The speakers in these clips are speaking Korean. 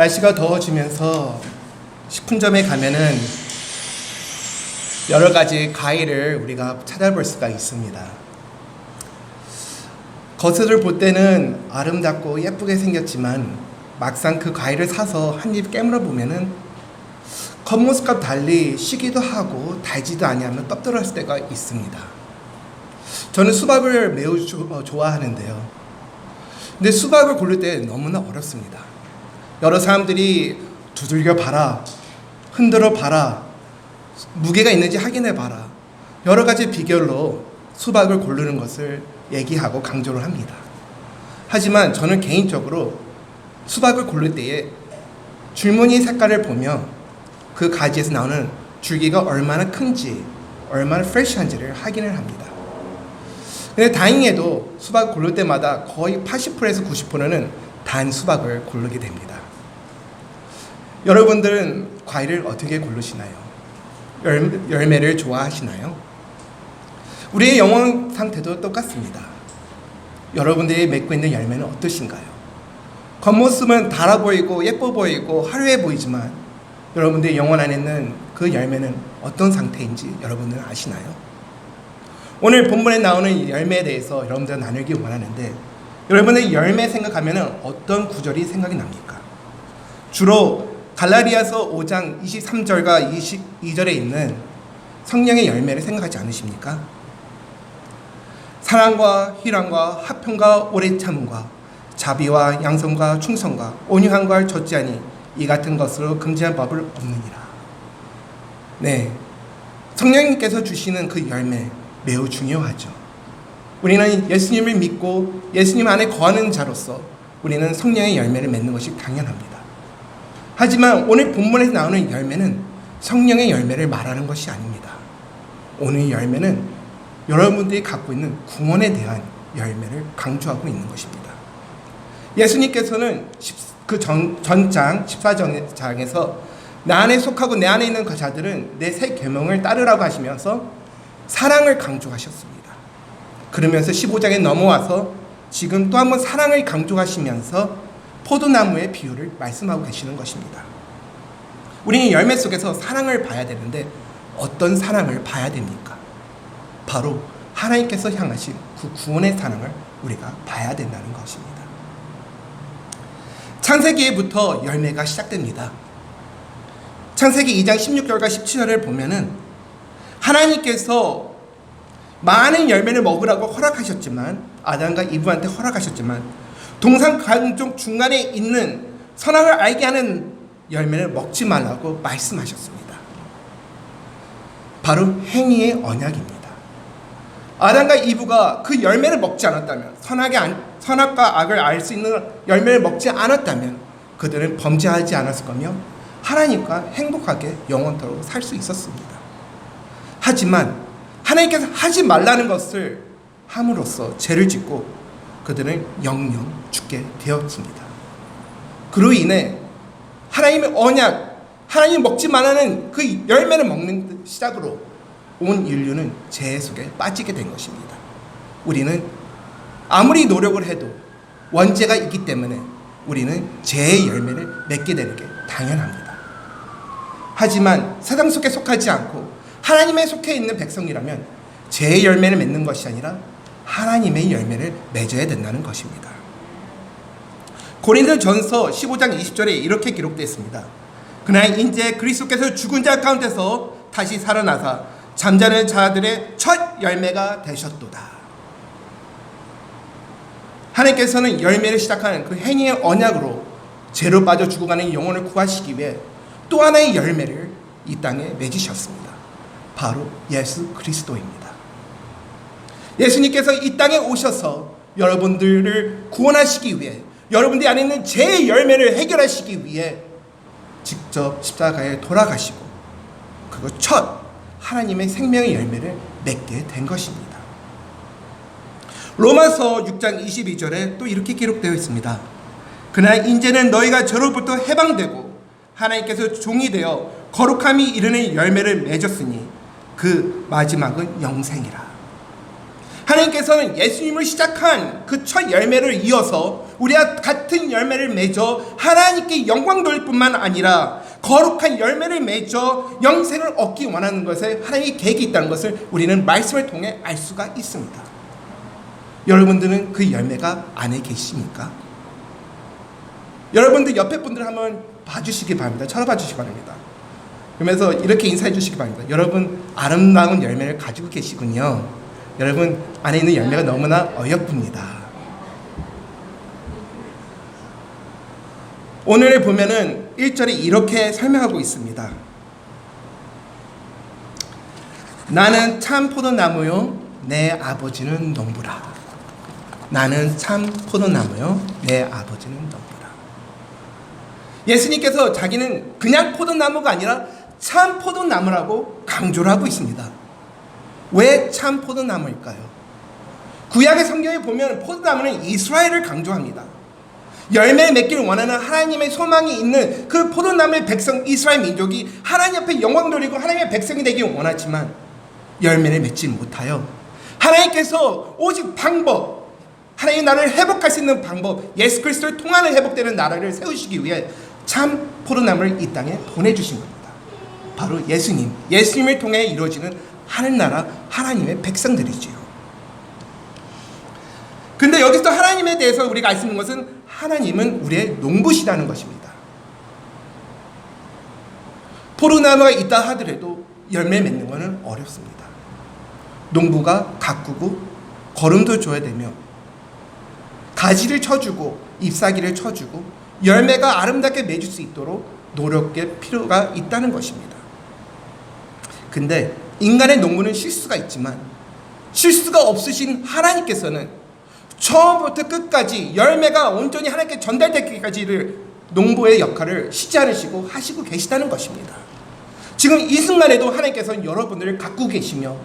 날씨가 더워지면서 식품점에 가면은 여러 가지 과일을 우리가 찾아볼 수가 있습니다. 겉을 볼 때는 아름답고 예쁘게 생겼지만 막상 그 과일을 사서 한 입 깨물어 보면은 겉모습과 달리 시기도 하고 달지도 아니하면 떡들었을 때가 있습니다. 저는 수박을 매우 조- 어, 좋아하는데요. 근데 수박을 고를 때 너무나 어렵습니다. 여러 사람들이 두들겨 봐라, 흔들어 봐라, 무게가 있는지 확인해 봐라. 여러 가지 비결로 수박을 고르는 것을 얘기하고 강조를 합니다. 하지만 저는 개인적으로 수박을 고를 때에 줄무늬 색깔을 보며 그 가지에서 나오는 줄기가 얼마나 큰지, 얼마나 프레시한지를 확인을 합니다. 근데 다행히도 수박 고를 때마다 거의 80%에서 90%는 단 수박을 고르게 됩니다. 여러분들은 과일을 어떻게 고르시나요? 열, 열매를 좋아하시나요? 우리의 영혼 상태도 똑같습니다. 여러분들이 맺고 있는 열매는 어떠신가요? 겉모습은 달아 보이고 예뻐 보이고 화려해 보이지만 여러분들의 영혼 안에 있는 그 열매는 어떤 상태인지 여러분들은 아시나요? 오늘 본문에 나오는 열매에 대해서 여러분들 나누기 원하는데 여러분의 열매 생각하면 어떤 구절이 생각이 납니까? 주로 갈라디아서 5장 23절과 22절에 있는 성령의 열매를 생각하지 않으십니까? 사랑과 희랑과 화평과 오래 참음과 자비와 양성과 충성과 온유함과 젖지하니 이 같은 것으로 금지한 법을 없느니라. 네, 성령님께서 주시는 그 열매 매우 중요하죠. 우리는 예수님을 믿고 예수님 안에 거하는 자로서 우리는 성령의 열매를 맺는 것이 당연합니다. 하지만 오늘 본문에서 나오는 열매는 성령의 열매를 말하는 것이 아닙니다. 오늘 열매는 여러분들이 갖고 있는 구원에 대한 열매를 강조하고 있는 것입니다. 예수님께서는 그 전, 전장 14장에서 나 안에 속하고 내 안에 있는 그 자들은 내 새 계명을 따르라고 하시면서 사랑을 강조하셨습니다. 그러면서 15장에 넘어와서 지금 또 한번 사랑을 강조하시면서 포도나무의 비유를 말씀하고 계시는 것입니다. 우리는 열매 속에서 사랑을 봐야 되는데 어떤 사랑을 봐야 됩니까? 바로 하나님께서 향하신 그 구원의 사랑을 우리가 봐야 된다는 것입니다. 창세기부터 열매가 시작됩니다. 창세기 2장 16절과 17절을 보면은 하나님께서 많은 열매를 먹으라고 허락하셨지만 아담과 이브한테 허락하셨지만 동산 강쪽 중간에 있는 선악을 알게 하는 열매를 먹지 말라고 말씀하셨습니다. 바로 행위의 언약입니다. 아담과 이브가 그 열매를 먹지 않았다면 선악의 안, 선악과 악을 알 수 있는 열매를 먹지 않았다면 그들은 범죄하지 않았을 거며 하나님과 행복하게 영원토록 살 수 있었습니다. 하지만 하나님께서 하지 말라는 것을 함으로써 죄를 짓고 그들은 영영 죽게 되었습니다. 그로 인해 하나님의 언약, 하나님 먹지 말라는 그 열매를 먹는 시작으로 온 인류는 죄 속에 빠지게 된 것입니다. 우리는 아무리 노력을 해도 원죄가 있기 때문에 우리는 죄의 열매를 맺게 되는 게 당연합니다. 하지만 세상 속에 속하지 않고 하나님에 속해 있는 백성이라면 죄의 열매를 맺는 것이 아니라 하나님의 열매를 맺어야 된다는 것입니다. 고린도 전서 15장 20절에 이렇게 기록되어 있습니다. 그날 이제 그리스도께서 죽은 자 가운데서 다시 살아나사 잠자는 자들의 첫 열매가 되셨도다. 하나님께서는 열매를 시작하는 그 행위의 언약으로 죄로 빠져 죽어가는 영혼을 구하시기 위해 또 하나의 열매를 이 땅에 맺으셨습니다. 바로 예수 그리스도입니다. 예수님께서 이 땅에 오셔서 여러분들을 구원하시기 위해 여러분들이 안에 있는 죄의 열매를 해결하시기 위해 직접 십자가에 돌아가시고 그거 첫 하나님의 생명의 열매를 맺게 된 것입니다. 로마서 6장 22절에 또 이렇게 기록되어 있습니다. 그날 인제는 너희가 저로부터 해방되고 하나님께서 종이 되어 거룩함이 이르는 열매를 맺었으니 그 마지막은 영생이라. 하나님께서는 예수님을 시작한 그 첫 열매를 이어서 우리와 같은 열매를 맺어 하나님께 영광 돌릴 뿐만 아니라 거룩한 열매를 맺어 영생을 얻기 원하는 것에 하나님의 계획이 있다는 것을 우리는 말씀을 통해 알 수가 있습니다. 여러분들은 그 열매가 안에 계십니까? 여러분들 옆에 분들 한번 봐주시기 바랍니다. 쳐다봐 주시기 바랍니다. 그러면서 이렇게 인사해 주시기 바랍니다. 여러분 아름다운 열매를 가지고 계시군요. 여러분 안에 있는 열매가 너무나 어여쁩니다. 오늘을 보면은 1절이 이렇게 설명하고 있습니다. 나는 참 포도나무요 내 아버지는 농부라. 나는 참 포도나무요 내 아버지는 농부라. 예수님께서 자기는 그냥 포도나무가 아니라 참 포도나무라고 강조를 하고 있습니다. 왜 참 포도나무일까요? 구약의 성경에 보면 포도나무는 이스라엘을 강조합니다. 열매 맺기를 원하는 하나님의 소망이 있는 그 포도나무의 백성 이스라엘 민족이 하나님 앞에 영광 돌리고 하나님의 백성이 되길 원하지만 열매를 맺지 못하여 하나님께서 오직 방법 하나님 나라를 회복할 수 있는 방법 예수 그리스도를 통하는 회복되는 나라를 세우시기 위해 참 포도나무를 이 땅에 보내주신 겁니다. 바로 예수님 예수님을 통해 이루어지는 하늘나라 하나님의 백성들이지요. 근데 여기서 하나님에 대해서 우리가 알 수 있는 것은 하나님은 우리의 농부시다는 것입니다. 포도나무가 있다 하더라도 열매 맺는 것은 어렵습니다. 농부가 가꾸고 거름도 줘야 되며 가지를 쳐주고 잎사귀를 쳐주고 열매가 아름답게 맺을 수 있도록 노력의 필요가 있다는 것입니다. 근데 인간의 농부는 실수가 있지만 실수가 없으신 하나님께서는 처음부터 끝까지 열매가 온전히 하나님께 전달되기까지를 농부의 역할을 쉬지 않으시고 하시고 계시다는 것입니다. 지금 이 순간에도 하나님께서는 여러분들을 갖고 계시며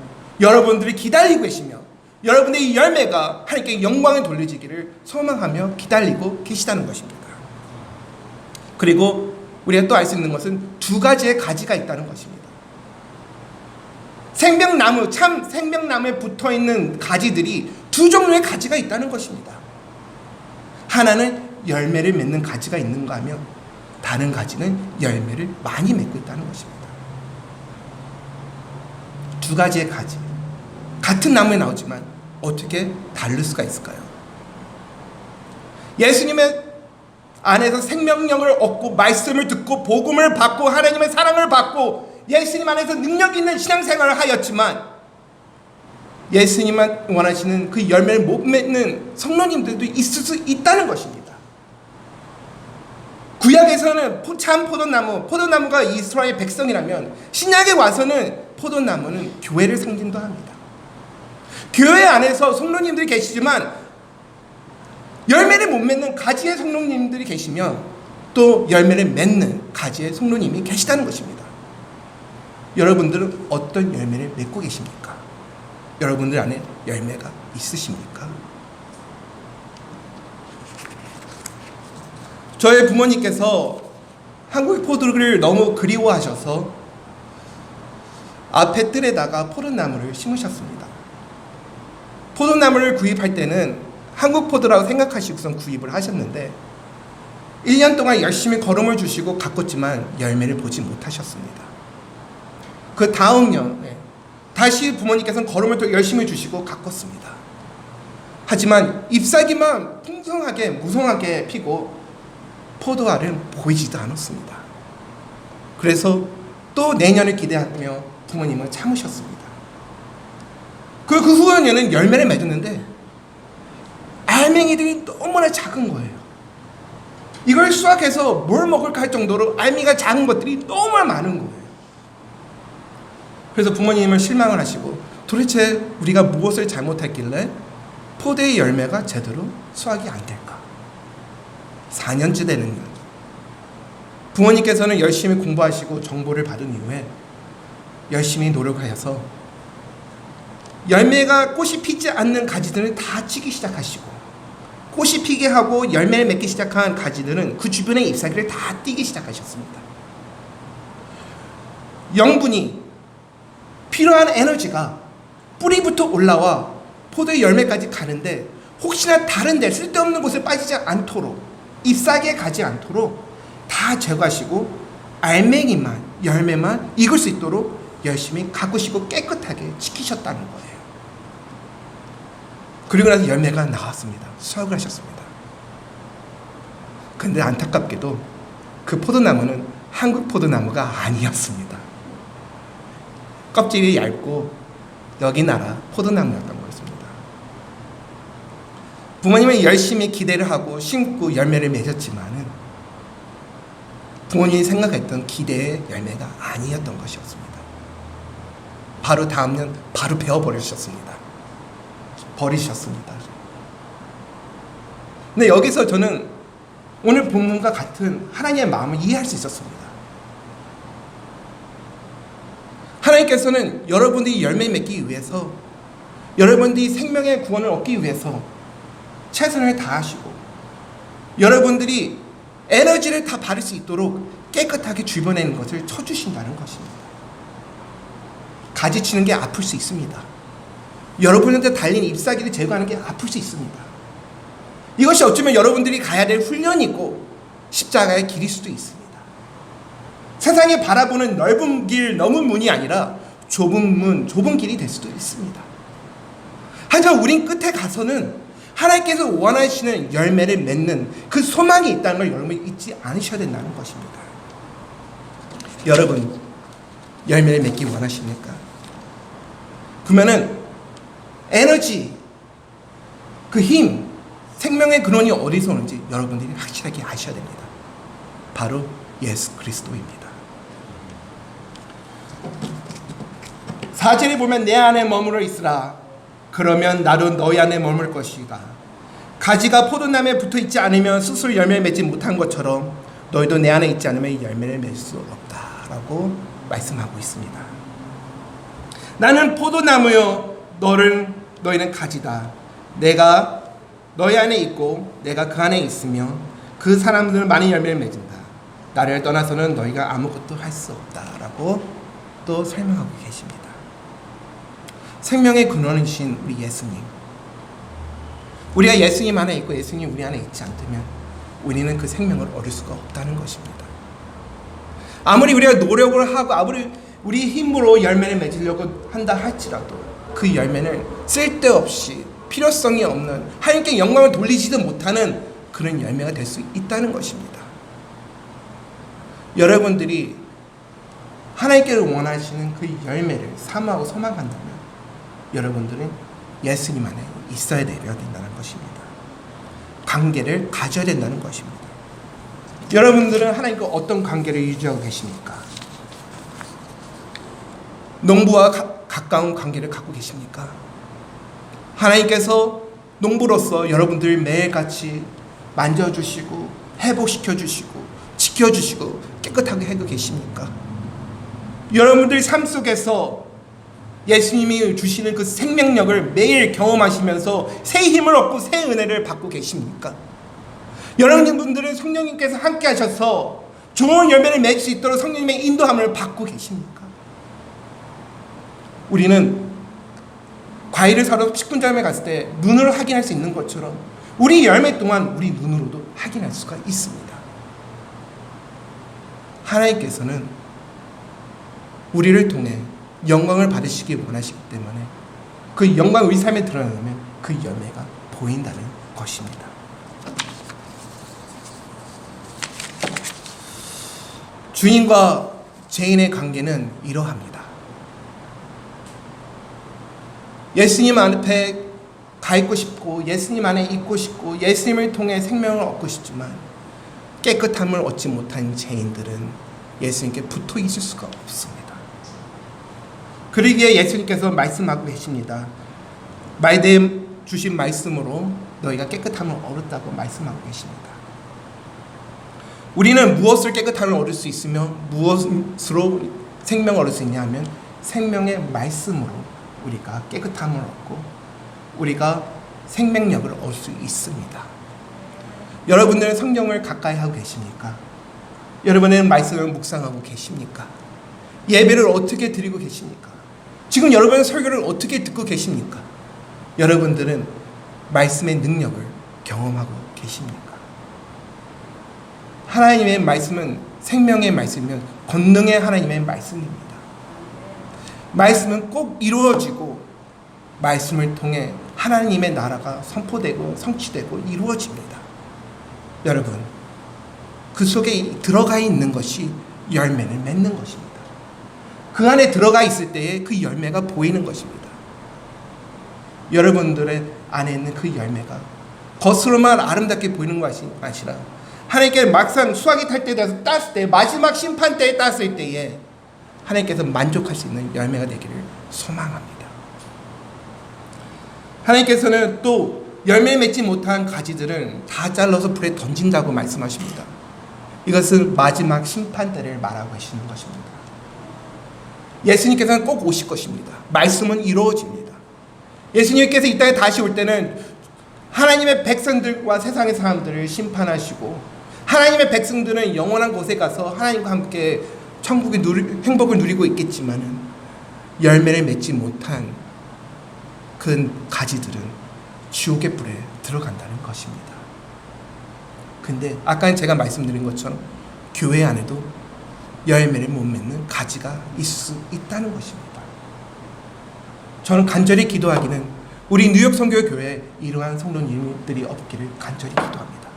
여러분들을 기다리고 계시며 여러분의 이 열매가 하나님께 영광을 돌려지기를 소망하며 기다리고 계시다는 것입니다. 그리고 우리가 또 알 수 있는 것은 두 가지의 가지가 있다는 것입니다. 생명나무, 참 생명나무에 붙어 있는 가지들이 두 종류의 가지가 있다는 것입니다. 하나는 열매를 맺는 가지가 있는가 하면 다른 가지는 열매를 많이 맺고 있다는 것입니다. 두 가지의 가지. 같은 나무에 나오지만 어떻게 다를 수가 있을까요? 예수님의 안에서 생명력을 얻고 말씀을 듣고 복음을 받고 하나님의 사랑을 받고 예수님 안에서 능력 있는 신앙생활을 하였지만 예수님만 원하시는 그 열매를 못 맺는 성도님들도 있을 수 있다는 것입니다. 구약에서는 포- 참 포도나무, 포도나무가 이스라엘 백성이라면 신약에 와서는 포도나무는 교회를 상징도 합니다. 교회 안에서 성도님들이 계시지만 열매를 못 맺는 가지의 성도님들이 계시며 또 열매를 맺는 가지의 성도님이 계시다는 것입니다. 여러분들은 어떤 열매를 맺고 계십니까? 여러분들 안에 열매가 있으십니까? 저의 부모님께서 한국 포도를 너무 그리워하셔서 앞에 뜰에다가 포도나무를 심으셨습니다. 포도나무를 구입할 때는 한국 포도라고 생각하시고선 구입을 하셨는데 1년 동안 열심히 걸음을 주시고 가꿨지만 열매를 보지 못하셨습니다. 그 다음 년에 다시 부모님께서는 걸음을 또 열심히 주시고 가꿨습니다. 하지만 잎사귀만 풍성하게 무성하게 피고 포도알은 보이지도 않았습니다. 그래서 또 내년을 기대하며 부모님은 참으셨습니다. 그, 그 후년에는 열매를 맺었는데 알맹이들이 너무나 작은 거예요. 이걸 수확해서 뭘 먹을까 할 정도로 알미가 작은 것들이 너무 많은 거예요. 그래서 부모님은 실망을 하시고 도대체 우리가 무엇을 잘못했길래 포대의 열매가 제대로 수확이 안 될까? 4년째 되는 년. 부모님께서는 열심히 공부하시고 정보를 받은 이후에 열심히 노력하여서 열매가 꽃이 피지 않는 가지들은 다 치기 시작하시고 꽃이 피게 하고 열매를 맺기 시작한 가지들은 그 주변의 잎사귀를 다 띄기 시작하셨습니다. 영분이 필요한 에너지가 뿌리부터 올라와 포도의 열매까지 가는데 혹시나 다른 데 쓸데없는 곳에 빠지지 않도록 잎사귀에 가지 않도록 다 제거하시고 알맹이만 열매만 익을 수 있도록 열심히 가꾸시고 깨끗하게 지키셨다는 거예요. 그리고 나서 열매가 나왔습니다. 수확을 하셨습니다. 근데 안타깝게도 그 포도나무는 한국 포도나무가 아니었습니다. 껍질이 얇고 여기 나라 포도나무였던 것입니다. 부모님은 열심히 기대를 하고 심고 열매를 맺었지만은 부모님이 생각했던 기대의 열매가 아니었던 것이었습니다. 바로 다음 년 바로 베어버리셨습니다. 버리셨습니다. 근데 여기서 저는 오늘 본문과 같은 하나님의 마음을 이해할 수 있었습니다. 하나님께서는 여러분들이 열매 맺기 위해서 여러분들이 생명의 구원을 얻기 위해서 최선을 다하시고 여러분들이 에너지를 다 바를 수 있도록 깨끗하게 주변내는 것을 쳐주신다는 것입니다. 가지치는 게 아플 수 있습니다. 여러분한테 달린 잎사귀를 제거하는 게 아플 수 있습니다. 이것이 어쩌면 여러분들이 가야 될 훈련이고 십자가의 길일 수도 있습니다. 세상에 바라보는 넓은 길, 넘은 문이 아니라 좁은 문, 좁은 길이 될 수도 있습니다. 하지만 우린 끝에 가서는 하나님께서 원하시는 열매를 맺는 그 소망이 있다는 걸 여러분이 잊지 않으셔야 된다는 것입니다. 여러분, 열매를 맺기 원하십니까? 그러면은 에너지, 그 힘, 생명의 근원이 어디서 오는지 여러분들이 확실하게 아셔야 됩니다. 바로 예수 그리스도입니다. 사절에 보면 내 안에 머물러 있으라. 그러면 나도 너희 안에 머물 것이다. 가지가 포도나무에 붙어 있지 않으면 스스로 열매를 맺지 못한 것처럼 너희도 내 안에 있지 않으면 열매를 맺을 수 없다라고 말씀하고 있습니다. 나는 포도나무요 너를 너희는 가지다. 내가 너희 안에 있고 내가 그 안에 있으며 그 사람들은 많은 열매를 맺는다. 나를 떠나서는 너희가 아무것도 할 수 없다라고 또 설명하고 계십니다. 생명의 근원이신 우리 예수님. 우리가 예수님 안에 있고 예수님 우리 안에 있지 않다면 우리는 그 생명을 얻을 수가 없다는 것입니다. 아무리 우리가 노력을 하고 아무리 우리 힘으로 열매를 맺으려고 한다 할지라도 그 열매는 쓸데없이 필요성이 없는 하나님께 영광을 돌리지도 못하는 그런 열매가 될 수 있다는 것입니다. 여러분들이 하나님께를 원하시는 그 열매를 사모하고 소망한다면 여러분들은 예수님 안에 있어야 되어야 된다는 것입니다. 관계를 가져야 된다는 것입니다. 여러분들은 하나님과 어떤 관계를 유지하고 계십니까? 농부와 가, 가까운 관계를 갖고 계십니까? 하나님께서 농부로서 여러분들 매일같이 만져주시고 회복시켜주시고 지켜주시고 깨끗하게 해도 계십니까? 여러분들 삶 속에서 예수님이 주시는 그 생명력을 매일 경험하시면서 새 힘을 얻고 새 은혜를 받고 계십니까? 여러분들은 성령님께서 함께 하셔서 좋은 열매를 맺을 수 있도록 성령님의 인도함을 받고 계십니까? 우리는 과일을 사러 식분점에 갔을 때 눈으로 확인할 수 있는 것처럼 우리 열매 동안 우리 눈으로도 확인할 수가 있습니다. 하나님께서는 우리를 통해 영광을 받으시기 원하시기 때문에 그 영광 삶에 드러나면 그 열매가 보인다는 것입니다. 주인과 죄인의 관계는 이러합니다. 예수님 앞에 가 있고 싶고 예수님 안에 있고 싶고 예수님을 통해 생명을 얻고 싶지만 깨끗함을 얻지 못한 죄인들은 예수님께 붙어 있을 수가 없습니다. 그러기에 예수님께서 말씀하고 계십니다. 말대 주신 말씀으로 너희가 깨끗함을 얻었다고 말씀하고 계십니다. 우리는 무엇을 깨끗함을 얻을 수 있으며 무엇으로 생명을 얻을 수 있냐 하면 생명의 말씀으로 우리가 깨끗함을 얻고 우리가 생명력을 얻을 수 있습니다. 여러분들은 성경을 가까이 하고 계십니까? 여러분은 말씀을 묵상하고 계십니까? 예배를 어떻게 드리고 계십니까? 지금 여러분의 설교를 어떻게 듣고 계십니까? 여러분들은 말씀의 능력을 경험하고 계십니까? 하나님의 말씀은 생명의 말씀이면 권능의 하나님의 말씀입니다. 말씀은 꼭 이루어지고 말씀을 통해 하나님의 나라가 선포되고 성취되고 이루어집니다. 여러분, 그 속에 들어가 있는 것이 열매를 맺는 것입니다. 그 안에 들어가 있을 때에 그 열매가 보이는 것입니다. 여러분들의 안에 있는 그 열매가 겉으로만 아름답게 보이는 것이 아니라 하나님께 막상 수확이 탈때 돼서 땄을 때 마지막 심판 때에 땄을 때에 하나님께서 만족할 수 있는 열매가 되기를 소망합니다. 하나님께서는 또 열매 맺지 못한 가지들은 다 잘라서 불에 던진다고 말씀하십니다. 이것은 마지막 심판 때를 말하고 계시는 것입니다. 예수님께서는 꼭 오실 것입니다. 말씀은 이루어집니다. 예수님께서 이 땅에 다시 올 때는 하나님의 백성들과 세상의 사람들을 심판하시고 하나님의 백성들은 영원한 곳에 가서 하나님과 함께 천국의 누리, 행복을 누리고 있겠지만은 열매를 맺지 못한 그 가지들은 지옥의 불에 들어간다는 것입니다. 근데 아까 제가 말씀드린 것처럼 교회 안에도 열매를 못 맺는 가지가 있을 수 있다는 것입니다. 저는 간절히 기도하기는 우리 뉴욕 성교 교회에 이러한 성도님들이 없기를 간절히 기도합니다.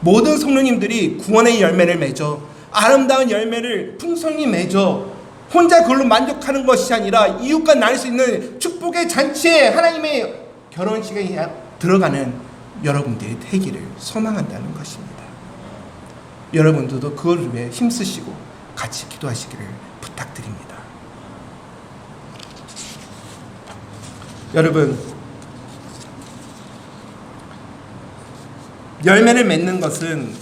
모든 성도님들이 구원의 열매를 맺어 아름다운 열매를 풍성히 맺어 혼자 그걸로 만족하는 것이 아니라 이웃과 나눌 수 있는 축복의 잔치에 하나님의 결혼식에 들어가는 여러분들이 되기를 소망한다는 것입니다. 여러분들도 그걸 위해 힘쓰시고 같이 기도하시기를 부탁드립니다. 여러분, 열매를 맺는 것은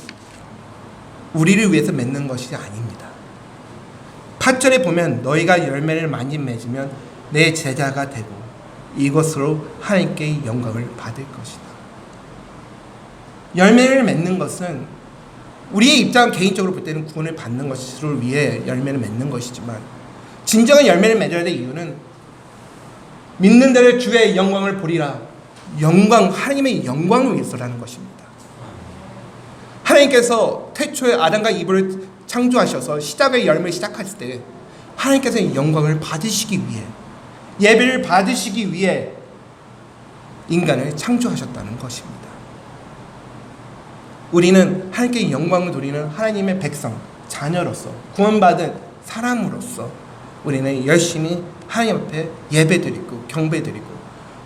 우리를 위해서 맺는 것이 아닙니다. 8절에 보면 너희가 열매를 많이 맺으면 내 제자가 되고 이것으로 하나님께 영광을 받을 것이다. 열매를 맺는 것은 우리의 입장 개인적으로 볼 때는 구원을 받는 것을 위해 열매를 맺는 것이지만 진정한 열매를 맺어야 될 이유는 믿는 자를 주의 영광을 보리라 영광 하나님의 영광을 위해서라는 것입니다. 하나님께서 태초에 아담과 이브를 창조하셔서 시작의 열매를 시작했을 때 하나님께서 영광을 받으시기 위해 예배를 받으시기 위해 인간을 창조하셨다는 것입니다. 우리는 하나님께 영광을 돌리는 하나님의 백성, 자녀로서 구원받은 사람으로서 우리는 열심히 하나님 앞에 예배드리고 경배드리고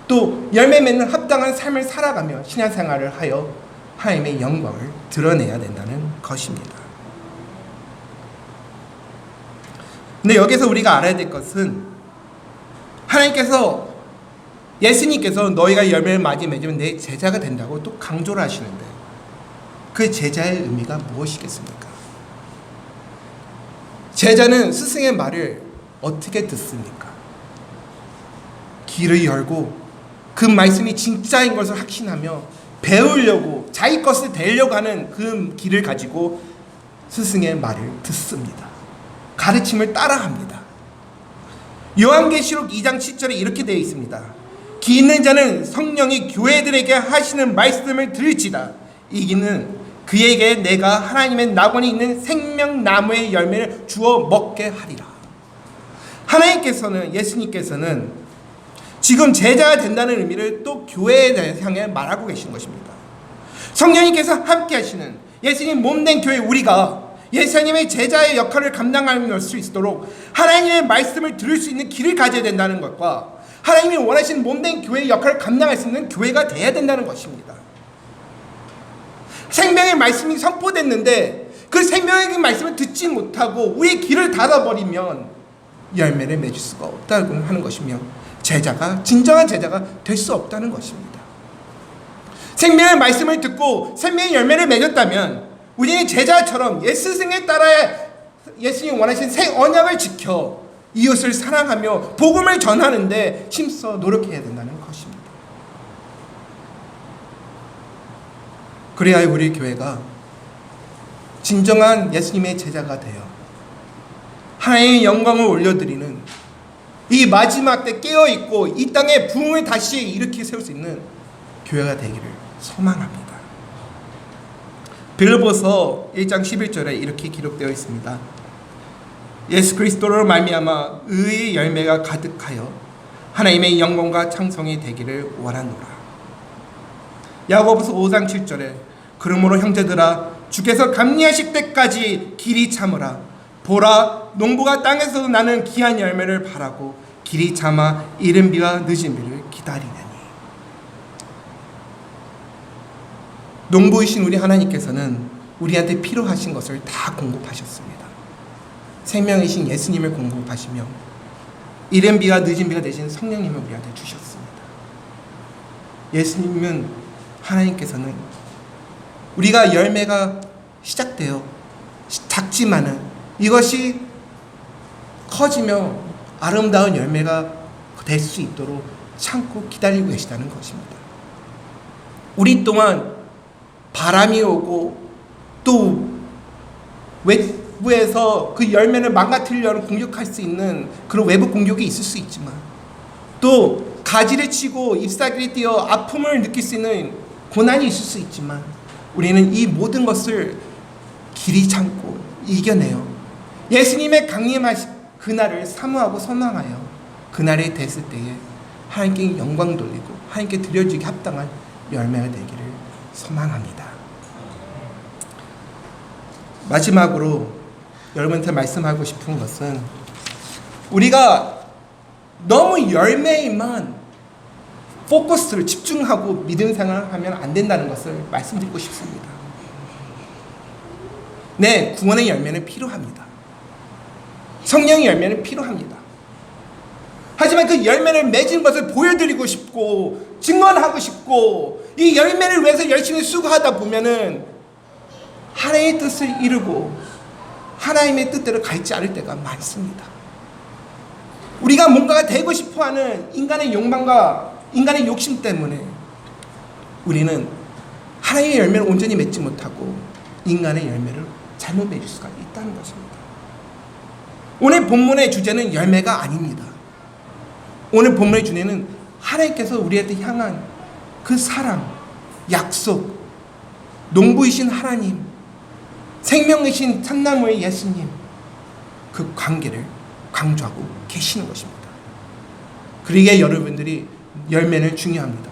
또 열매 맺는 합당한 삶을 살아가며 신앙생활을 하여 하나님의 영광을 드러내야 된다는 것입니다. 근데 여기서 우리가 알아야 될 것은 하나님께서 예수님께서 너희가 열매를 많이 맺으면 내 제자가 된다고 또 강조를 하시는데 그 제자의 의미가 무엇이겠습니까? 제자는 스승의 말을 어떻게 듣습니까? 귀를 열고 그 말씀이 진짜인 것을 확신하며 배우려고 자기 것을 되려고 하는 그 길을 가지고 스승의 말을 듣습니다. 가르침을 따라합니다. 요한계시록 2장 7절에 이렇게 되어 있습니다. 기 있는 자는 성령이 교회들에게 하시는 말씀을 들을지다. 이기는 그에게 내가 하나님의 낙원이 있는 생명나무의 열매를 주어 먹게 하리라. 하나님께서는 예수님께서는 지금 제자가 된다는 의미를 또 교회에 향해 말하고 계신 것입니다. 성령님께서 함께 하시는 예수님 몸된 교회 우리가 예수님의 제자의 역할을 감당할 수 있도록 하나님의 말씀을 들을 수 있는 길을 가져야 된다는 것과 하나님이 원하시는 몸된 교회의 역할을 감당할 수 있는 교회가 되어야 된다는 것입니다. 생명의 말씀이 선포됐는데 그 생명의 말씀을 듣지 못하고 우리의 길을 닫아버리면 열매를 맺을 수가 없다고 하는 것이며 제자가 진정한 제자가 될 수 없다는 것입니다. 생명의 말씀을 듣고 생명의 열매를 맺었다면 우리는 제자처럼 예수승에 따라 예수님 원하신 새 언약을 지켜 이웃을 사랑하며 복음을 전하는데 힘써 노력해야 것입니다. 그래야 우리 교회가 진정한 예수님의 제자가 되어 하나님의 영광을 올려드리는 이 마지막 때 깨어 있고 이 땅에 부흥을 다시 일으켜 세울 수 있는 교회가 되기를 소망합니다. 빌보서 1장 11절에 이렇게 기록되어 있습니다. 예수 그리스도로 말미암아 의의 열매가 가득하여 하나님의 영광과 창성이 되기를 원하노라. 야고보서 5장 7절에 그러므로 형제들아 주께서 감리하실 때까지 길이 참으라 보라 농부가 땅에서 나는 귀한 열매를 바라고 길이 참아 이른 비와 늦은 비를 기다리느니 농부이신 우리 하나님께서는 우리한테 필요하신 것을 다 공급하셨습니다. 생명이신 예수님을 공급하시며 이른 비와 늦은 비가 되신 성령님을 우리한테 주셨습니다. 예수님은 하나님께서는 우리가 열매가 시작되어 작지만은 이것이 커지며 아름다운 열매가 될 수 있도록 참고 기다리고 계시다는 것입니다. 우리 또한 바람이 오고 또 외부에서 그 열매를 망가뜨리려는 공격할 수 있는 그런 외부 공격이 있을 수 있지만 또 가지를 치고 잎사귀를 띄어 아픔을 느낄 수 있는 고난이 있을 수 있지만 우리는 이 모든 것을 길이 참고 이겨내요. 예수님의 강림하신 그날을 사모하고 선망하여 그날이 됐을 때에 하나님께 영광 돌리고 하나님께 드려지기 합당한 열매가 되기를 소망합니다. 마지막으로 여러분한테 말씀하고 싶은 것은 우리가 너무 열매에만 포커스를 집중하고 믿음 생활을 하면 안 된다는 것을 말씀드리고 싶습니다. 네, 구원의 열매는 필요합니다. 성령의 열매는 필요합니다. 하지만 그 열매를 맺은 것을 보여드리고 싶고 증언하고 싶고 이 열매를 위해서 열심히 수고하다 보면은 하나님의 뜻을 이루고 하나님의 뜻대로 가 있지 않을 때가 많습니다. 우리가 뭔가가 되고 싶어하는 인간의 욕망과 인간의 욕심 때문에 우리는 하나님의 열매를 온전히 맺지 못하고 인간의 열매를 잘못 맺을 수가 있다는 것입니다. 오늘 본문의 주제는 열매가 아닙니다. 오늘 본문의 주제는 하나님께서 우리한테 향한 그 사랑, 약속, 농부이신 하나님, 생명이신 참나무의 예수님, 그 관계를 강조하고 계시는 것입니다. 그러기에 여러분들이 열매는 중요합니다.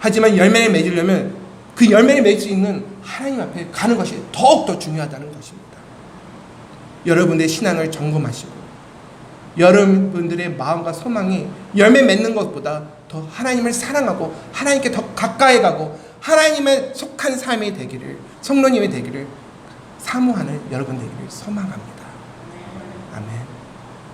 하지만 열매를 맺으려면 그 열매를 맺을 수 있는 하나님 앞에 가는 것이 더욱더 중요하다는 것입니다. 여러분의 신앙을 점검하시고 여러분들의 마음과 소망이 열매 맺는 것보다 더 하나님을 사랑하고 하나님께 더 가까이 가고 하나님의 속한 삶이 되기를 성도님이 되기를 사모하는 여러분 되기를 소망합니다.